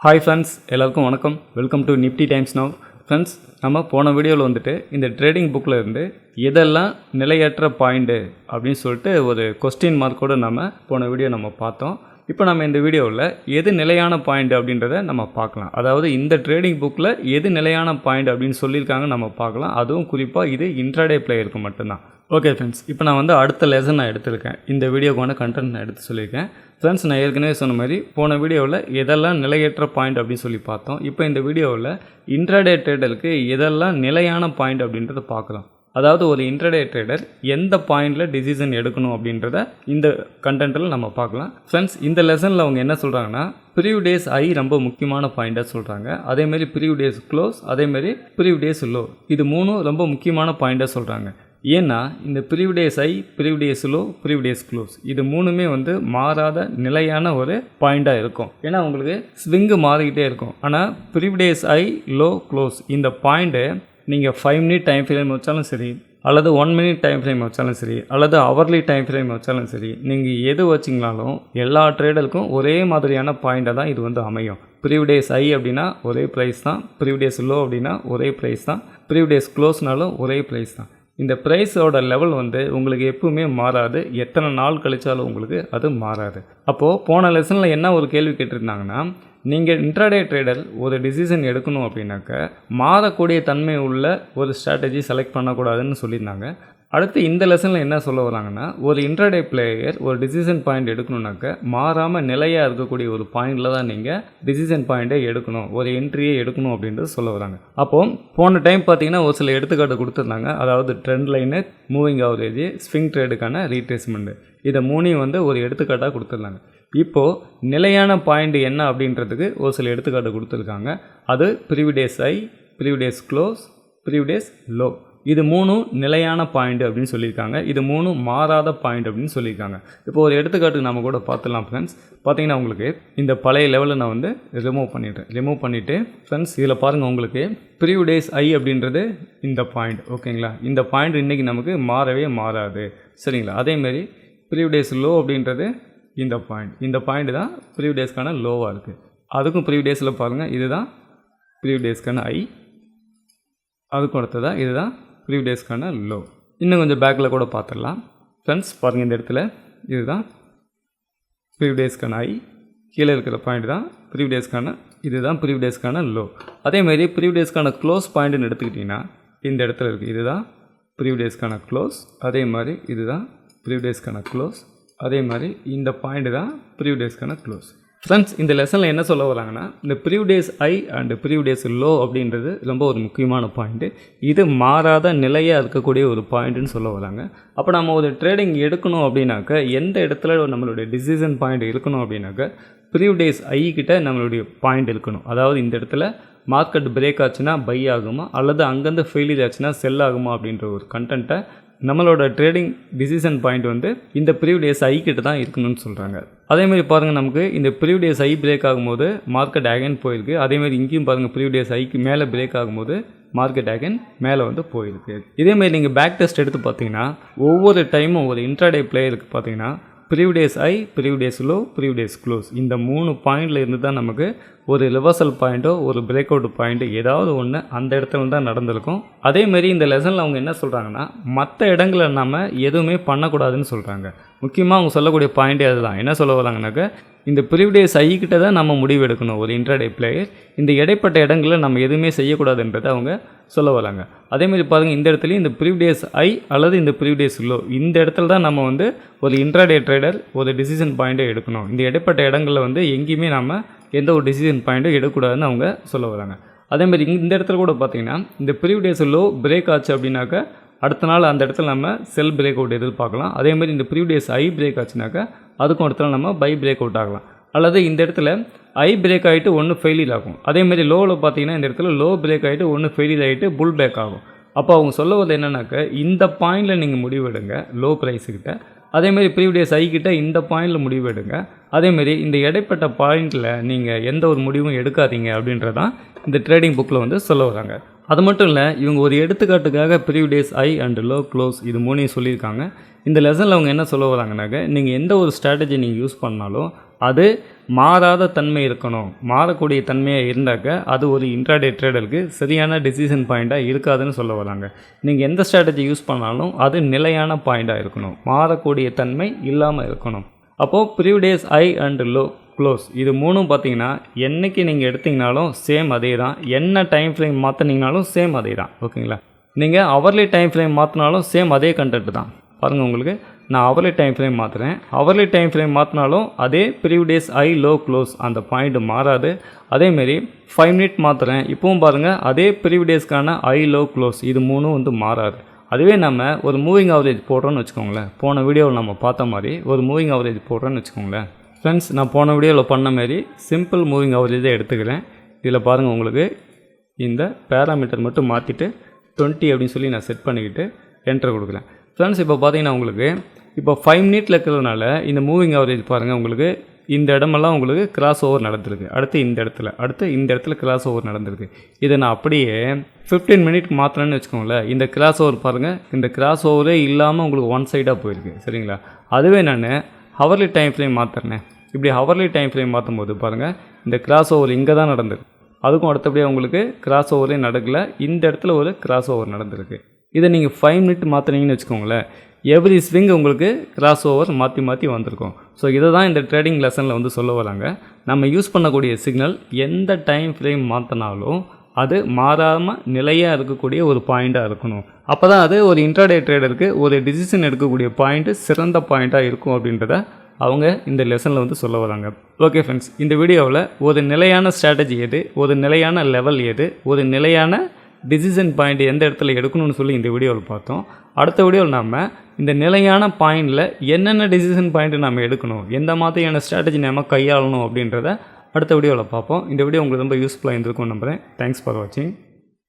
Hi friends எல்லாருக்கும் வணக்கம். Welcome to Nifty Times Now friends நம்ம போன வீடியோவில் வந்துட்டு இந்த ட்ரேடிங் புக்கில் இருந்து எதெல்லாம் நிலையற்ற பாயிண்ட்டு அப்படின்னு சொல்லிட்டு ஒரு கொஸ்டின் மார்க்கோடு நம்ம போன வீடியோ நம்ம பார்த்தோம். இப்போ நம்ம இந்த வீடியோவில் எது நிலையான பாயிண்ட் அப்படின்றத நம்ம பார்க்கலாம். அதாவது இந்த ட்ரேடிங் புக்கில் எது நிலையான பாயிண்ட் அப்படின்னு சொல்லியிருக்காங்க நம்ம பார்க்கலாம். அதுவும் குறிப்பாக இது இன்ட்ராடே பிளேயருக்கு மட்டும்தான். ஓகே ஃப்ரெண்ட்ஸ் இப்போ நான் வந்து அடுத்த லெசன் நான் எடுத்திருக்கேன். இந்த வீடியோக்கான கண்டென்ட் நான் எடுத்து சொல்லியிருக்கேன். ஃப்ரெண்ட்ஸ் நான் ஏற்கனவே சொன்ன மாதிரி போன வீடியோவில் எதெல்லாம் நிலையற்ற பாயிண்ட் அப்படின்னு சொல்லி பார்த்தோம். இப்போ இந்த வீடியோவில் இன்ட்ராடே ட்ரேடருக்கு எதெல்லாம் நிலையான பாயிண்ட் அப்படின்றத பார்க்கலாம். அதாவது ஒரு இன்ட்ரடே ட்ரேடர் எந்த பாயிண்டில் டிசிஷன் எடுக்கணும் அப்படின்றத இந்த கண்டென்ட்டில் நம்ம பார்க்கலாம். ஃப்ரெண்ட்ஸ் இந்த லெசனில் அவங்க என்ன சொல்கிறாங்கன்னா ப்ரீவ் டேஸ் ஐ ரொம்ப முக்கியமான பாயிண்ட்டாக சொல்கிறாங்க அதேமாரி ப்ரீவ் டேஸ் க்ளோஸ் அதேமாரி ப்ரீவ் டேஸ் லோ இது மூணும் ரொம்ப முக்கியமான பாயிண்ட்டாக சொல்கிறாங்க ஏன்னா இந்த prev day's high prev day's low prev day's close இது மூணுமே வந்து மாறாத நிலையான ஒரு பாயிண்ட்டாக இருக்கும். ஏன்னா உங்களுக்கு ஸ்விங்கு மாறிக்கிட்டே இருக்கும். ஆனால் prev day's high low close இந்த பாயிண்ட்டு நீங்கள் ஃபைவ் மினிட் டைம் ஃப்ரேம் வச்சாலும் சரி அல்லது ஒன் மினிட் டைம் ஃப்ரேம் வச்சாலும் சரி அல்லது ஹவர்லி டைம் ஃப்ரேம் வச்சாலும் சரி நீங்கள் எது வச்சிங்கனாலும் எல்லா ட்ரேடலுக்கும் ஒரே மாதிரியான பாயிண்ட்டாக தான் இது வந்து அமையும். ப்ரீவிடேஸ் ஐ அப்படின்னா ஒரே ப்ரைஸ் தான் ப்ரீவிடேஸ் லோ அப்படின்னா ஒரே ப்ரைஸ் தான் ப்ரீவிடேஸ் க்ளோஸ்னாலும் ஒரே ப்ரைஸ் தான். இந்த ப்ரைஸோட லெவல் வந்து உங்களுக்கு எப்பவுமே மாறாது. எத்தனை நாள் கழித்தாலும் உங்களுக்கு அது மாறாது. அப்போது போன லெசனில் என்ன ஒரு கேள்வி கேட்டிருந்தாங்கன்னா நீங்கள் இன்ட்ராடே ட்ரேடர் ஒரு டிசிஷன் எடுக்கணும் அப்படின்னாக்க மாறக்கூடிய தன்மை உள்ள ஒரு ஸ்ட்ராட்டஜி செலக்ட் பண்ணக்கூடாதுன்னு சொல்லியிருந்தாங்க. அடுத்து இந்த லெசனில் என்ன சொல்ல வராங்கன்னா ஒரு இன்ட்ராடே பிளேயர் ஒரு டிசிஷன் பாயிண்ட் எடுக்கணுன்னாக்க மாறாமல் நிலையாக இருக்கக்கூடிய ஒரு பாயிண்டில் தான் நீங்கள் டிசிஷன் பாயிண்ட்டே எடுக்கணும் ஒரு என்ட்ரியே எடுக்கணும் அப்படின்றது சொல்ல வராங்க. அப்போது போன டைம் பார்த்தீங்கன்னா ஒரு சில எடுத்துக்காட்டு கொடுத்துருந்தாங்க. அதாவது trend line moving average swing ட்ரேடுக்கான retracement இதை மூணையும் வந்து ஒரு எடுத்துக்காட்டாக கொடுத்துருந்தாங்க. இப்போது நிலையான பாயிண்ட் என்ன அப்படின்றதுக்கு ஒரு சில எடுத்துக்காட்டு கொடுத்துருக்காங்க. அது ப்ரீவிடேஸ் ஐ ப்ரீவிடேஸ் க்ளோஸ் ப்ரீவிடேஸ் லோ இது மூணும் நிலையான பாயிண்ட் அப்படின்னு சொல்லியிருக்காங்க. இது மூணும் மாறாத பாயிண்ட் அப்படின்னு சொல்லியிருக்காங்க. இப்போ ஒரு எடுத்துக்காட்டுக்கு நம்ம கூட பார்த்துலாம் ஃப்ரெண்ட்ஸ் பார்த்தீங்கன்னா உங்களுக்கு இந்த பழைய லெவலில் நான் வந்து ரிமூவ் பண்ணிடுறேன். ரிமூவ் பண்ணிவிட்டு ஃப்ரெண்ட்ஸ் இதில் பாருங்கள் உங்களுக்கு ப்ரீவ் டேஸ் ஐ அப்படின்றது இந்த பாயிண்ட் ஓகேங்களா இந்த பாயிண்ட் இன்றைக்கி நமக்கு மாறவே மாறாது. சரிங்களா? அதேமாரி ப்ரீவ் டேஸ் லோ அப்படின்றது இந்த பாயிண்ட் இந்த பாயிண்ட் தான் ப்ரீவ் டேஸ்க்கான லோவாக இருக்குது அதுக்கும் ப்ரீவ் டேஸில் பாருங்கள் இதுதான் ப்ரீவ் டேஸ்க்கான ஐ அதுக்கும் அடுத்ததாக இதுதான் ப்ரீவ் டேஸ்க்கான லோ இன்னும் கொஞ்சம் பேக்கில் கூட பார்த்துடலாம். ஃப்ரெண்ட்ஸ் பாருங்கள் இந்த இடத்துல. இதுதான். ப்ரீவ் டேஸ்க்கான ஐ கீழே இருக்கிற பாயிண்ட் தான். ப்ரீவ் டேஸ்க்கான இதுதான் ப்ரீவ் டேஸ்க்கான லோ அதேமாரி ப்ரீவ் டேஸ்க்கான க்ளோஸ் பாயிண்ட்னு எடுத்துக்கிட்டிங்கன்னா இந்த இடத்துல இருக்குது இதுதான் ப்ரீவ் டேஸ்க்கான க்ளோஸ் அதே மாதிரி இதுதான் ப்ரீவ் டேஸ்க்கான க்ளோஸ் அதே மாதிரி இந்த பாயிண்ட் தான் ப்ரீவ் டேஸ்க்கான க்ளோஸ் ஃப்ரெண்ட்ஸ் இந்த லெசனில் என்ன சொல்ல வராங்கன்னா இந்த prev day's high and prev day's low அப்படின்றது ரொம்ப ஒரு முக்கியமான பாயிண்ட்டு இது மாறாத நிலையாக இருக்கக்கூடிய ஒரு பாயிண்ட்டுன்னு சொல்ல வராங்க. அப்போ நம்ம ஒரு ட்ரேடிங் எடுக்கணும் அப்படின்னாக்க எந்த இடத்துல நம்மளுடைய டிசிஷன் பாயிண்ட் இருக்கணும் அப்படின்னாக்க ப்ரீவ் டேஸ் ஐ கிட்ட நம்மளுடைய பாயிண்ட் இருக்கணும். அதாவது இந்த இடத்துல மார்க்கெட் பிரேக் ஆச்சுன்னா பை ஆகுமா அல்லது அங்கேருந்து ஃபெயிலியர் ஆச்சுன்னா செல் ஆகுமா அப்படின்ற ஒரு கண்டென்ட்டை நம்மளோட ட்ரேடிங் டிசிஷன் பாயிண்ட் வந்து இந்த ப்ரீவியஸ் ஐ கிட்ட தான் இருக்கணும்னு சொல்கிறாங்க அதேமாதிரி பாருங்கள் நமக்கு இந்த ப்ரீவியஸ் ஐ பிரேக் ஆகும்போது மார்க்கெட் அகைன் போயிருக்கு. அதேமாதிரி இங்கேயும் பாருங்கள் ப்ரீவியஸ் ஐக்கு மேலே பிரேக் ஆகும்போது மார்க்கெட் அகைன் மேலே வந்து போயிருக்கு. இதேமாதிரி நீங்கள் பேக் டெஸ்ட் எடுத்து பார்த்தீங்கன்னா ஒவ்வொரு டைமும் ஒரு இன்ட்ராடே பிளேயருக்கு பார்த்தீங்கன்னா prev day's high prev day's low prev day's close இந்த மூணு பாயிண்டில் இருந்து தான் நமக்கு ஒரு ரிவர்சல் பாயிண்ட்டோ ஒரு பிரேக் அவுட் பாயிண்ட்டு ஏதாவது ஒன்று அந்த இடத்துல தான் நடந்திருக்கும். அதேமாரி இந்த லெசனில் அவங்க என்ன சொல்கிறாங்கன்னா மற்ற இடங்களில் நம்ம எதுவுமே பண்ணக்கூடாதுன்னு சொல்கிறாங்க முக்கியமாக அவங்க சொல்லக்கூடிய பாயிண்ட்டே அதுதான். என்ன சொல்ல வராங்கனாக்கா இந்த ப்ரீவிடேஸ் ஐக்கிட்ட தான் நம்ம முடிவு எடுக்கணும் ஒரு இன்ட்ராடே பிளேயர் இந்த இடைப்பட்ட இடங்களில் நம்ம எதுவுமே செய்யக்கூடாதுன்றதை அவங்க சொல்ல வராங்க. அதேமாதிரி பாருங்கள் இந்த இடத்துலையும் இந்த ப்ரீவியஸ் ஐ அல்லது இந்த ப்ரீவியஸ் லோ இந்த இடத்துல தான் நம்ம வந்து ஒரு இன்ட்ராடே ட்ரேடர் ஒரு டிசிஷன் பாயிண்ட்டை எடுக்கணும். இந்த இடைப்பட்ட இடங்களில் வந்து எங்கேயுமே நம்ம எந்த ஒரு டிசிஷன் பாயிண்ட்டும் எடுக்கக்கூடாதுன்னு அவங்க சொல்ல வராங்க. அதேமாதிரி இந்த இடத்துல கூட பார்த்தீங்கன்னா இந்த ப்ரீவிடேஸ் லோ பிரேக் ஆச்சு அப்படின்னாக்கா அடுத்த நாள் அந்த இடத்துல நம்ம செல் பிரேக் அவுட் எதிர்பார்க்கலாம். அதேமாதிரி இந்த ப்ரீவியஸ் ஐ பிரேக் ஆச்சுனாக்கா அதுக்கும் இடத்துல நம்ம பை பிரேக் அவுட் ஆகலாம். அல்லது இந்த இடத்துல ஐ பிரேக் ஆகிட்டு ஒன்று ஃபெயிலியர் ஆகும். அதேமாதிரி லோவில் பார்த்தீங்கன்னா இந்த இடத்துல லோ பிரேக் ஆகிட்டு ஒன்று ஃபெயிலியர் ஆகிட்டு புல் பேக் ஆகும். அப்போ அவங்க சொல்லுவது என்னன்னாக்க இந்த பாயிண்டில் நீங்கள் முடிவெடுங்க லோ ப்ரைஸுக்கிட்ட அதேமாரி ப்ரீவியஸ் ஐக்கிட்ட இந்த பாயிண்டில் முடிவு எடுங்க. அதேமாரி இந்த இடைப்பட்ட பாயிண்டில் நீங்கள் எந்த ஒரு முடிவும் எடுக்காதீங்க அப்படின்றதான் இந்த ட்ரேடிங் புக்கில் வந்து சொல்ல வராங்க. அது மட்டும் இல்லை இவங்க ஒரு எடுத்துக்காட்டுக்காக previous high and low close இது மூணையும் சொல்லியிருக்காங்க. இந்த லெசனில் அவங்க என்ன சொல்ல வராங்கனாக்க நீங்கள் எந்த ஒரு ஸ்ட்ராட்டஜி நீங்கள் யூஸ் பண்ணாலும் அது மாறாத தன்மை இருக்கணும். மாறக்கூடிய தன்மையாக இருந்தாக்க அது ஒரு இன்ட்ராடே ட்ரேடருக்கு சரியான டெசிஷன் பாயிண்ட்டாக இருக்காதுன்னு சொல்ல வராங்க. நீங்கள் எந்த ஸ்ட்ராட்டஜி யூஸ் பண்ணாலும் அது நிலையான பாயிண்ட்டாக இருக்கணும். மாறக்கூடிய தன்மை இல்லாமல் இருக்கணும். அப்போது prev day's high and low close இது மூணும் பார்த்தீங்கன்னா என்னைக்கு நீங்கள் எடுத்தீங்கனாலும் சேம் அதே தான் என்ன டைம் ஃப்ரேம் மாற்றினீங்கனாலும் சேம் அதே தான் ஓகேங்களா நீங்கள் அவர்லி டைம் ஃப்ரேம் மாற்றினாலும் சேம் அதே கண்டென்ட் தான். பாருங்கள் உங்களுக்கு. நான் அவர்லி டைம் ஃப்ரேம் மாற்றுறேன் அவர்லி டைம் ஃப்ரேம் மாற்றினாலும் அதே prev day's high low close அந்த பாயிண்ட் மாறாது. அதேமாரி ஃபைவ் மினிட் மாற்றுறேன் இப்போவும் பாருங்கள் அதே ப்ரீவிடேஸ்க்கான ஐ லோ க்ளோஸ் இது மூணும் வந்து மாறாது. அதுவே நம்ம ஒரு மூவிங் ஆவரேஜ் போடுறோன்னு வச்சுக்கோங்களேன். போன வீடியோவில் நம்ம பார்த்த மாதிரி ஒரு மூவிங் ஆவரேஜ் போடுறோன்னு வச்சுக்கோங்களேன். ஃப்ரெண்ட்ஸ் நான் போன வீடியோவில் பண்ண மாதிரி சிம்பிள் மூவிங் ஆவரேஜை எடுத்துக்கிறேன். இதில் பாருங்கள் உங்களுக்கு இந்த பேராமீட்டர் மட்டும் மாற்றிட்டு டுவெண்ட்டி அப்படின்னு சொல்லி நான் செட் பண்ணிக்கிட்டு என்டர் கொடுக்குறேன். ஃப்ரெண்ட்ஸ் இப்போ பார்த்தீங்கன்னா உங்களுக்கு இப்போ ஃபைவ் மினிட்ல இருக்கிறதுனால இந்த மூவிங் ஆவரேஜ் பாருங்கள் உங்களுக்கு இந்த இடமெல்லாம் உங்களுக்கு கிராஸ் ஓவர் நடந்திருக்கு. அடுத்து இந்த இடத்துல அடுத்து இந்த இடத்துல கிராஸ் ஓவர் நடந்திருக்கு. இதை நான் அப்படியே ஃபிஃப்டீன் மினிட் மாற்றணும்னு வச்சுக்கோங்களேன். இந்த கிராஸ் ஓவர் பாருங்கள் இந்த கிராஸ் ஓவரே இல்லாமல் உங்களுக்கு ஒன் சைடாக போயிருக்கு. சரிங்களா? அதுவே நான் ஹவர்லி டைம் ஃப்ரேம் மாற்றுறேன் இப்படி ஹவர்லி டைம் ஃப்ரேம் மாற்றும் போது பாருங்கள் இந்த கிராஸ் ஓவர் இங்கே தான் நடந்திருக்கு. அதுக்கும் அடுத்தபடியாக உங்களுக்கு கிராஸ் ஓவரே நடக்கல. இந்த இடத்துல ஒரு கிராஸ் ஓவர் நடந்திருக்கு. இதை நீங்கள் ஃபைவ் மினிட் மாற்றினீங்கன்னு வச்சுக்கோங்களேன். எவ்ரி ஸ்விங் உங்களுக்கு கிராஸ் ஓவர் மாற்றி மாற்றி வந்திருக்கும். ஸோ இதை தான் இந்த ட்ரேடிங் லெசனில் வந்து சொல்ல வராங்க. நம்ம யூஸ் பண்ணக்கூடிய சிக்னல் எந்த டைம் ஃப்ரேம் மாற்றினாலும் அது மாறாமல் நிலையாக இருக்கக்கூடிய ஒரு பாயிண்ட்டாக இருக்கணும். அப்போ தான் அது ஒரு இன்ட்ராடே ட்ரேடருக்கு ஒரு டிசிஷன் எடுக்கக்கூடிய பாயிண்ட்டு சிறந்த பாயிண்ட்டாக இருக்கும் அப்படின்றத அவங்க இந்த லெசனில் வந்து சொல்ல வராங்க. ஓகே ஃப்ரெண்ட்ஸ் இந்த வீடியோவில் ஒரு நிலையான ஸ்ட்ராட்டஜி எது? ஒரு நிலையான லெவல் எது? ஒரு நிலையான டிசிஷன் பாயிண்ட் எந்த இடத்துல எடுக்கணும்னு சொல்லி இந்த வீடியோவில் பார்த்தோம். அடுத்த வீடியோவில் நம்ம இந்த நிலையான பாயிண்டில் என்னென்ன டிசிஷன் பாயிண்ட் நம்ம எடுக்கணும் எந்த மாதிரியான ஸ்ட்ராட்டஜி நம்ம கையாளணும் அப்படின்றத அடுத்த வீடியோவில் பார்ப்போம். இந்த வீடியோ உங்களுக்கு ரொம்ப யூஸ்ஃபுல்லாக இருந்திருக்கும் நம்புகிறேன் தேங்க்ஸ் ஃபார் வாட்சிங்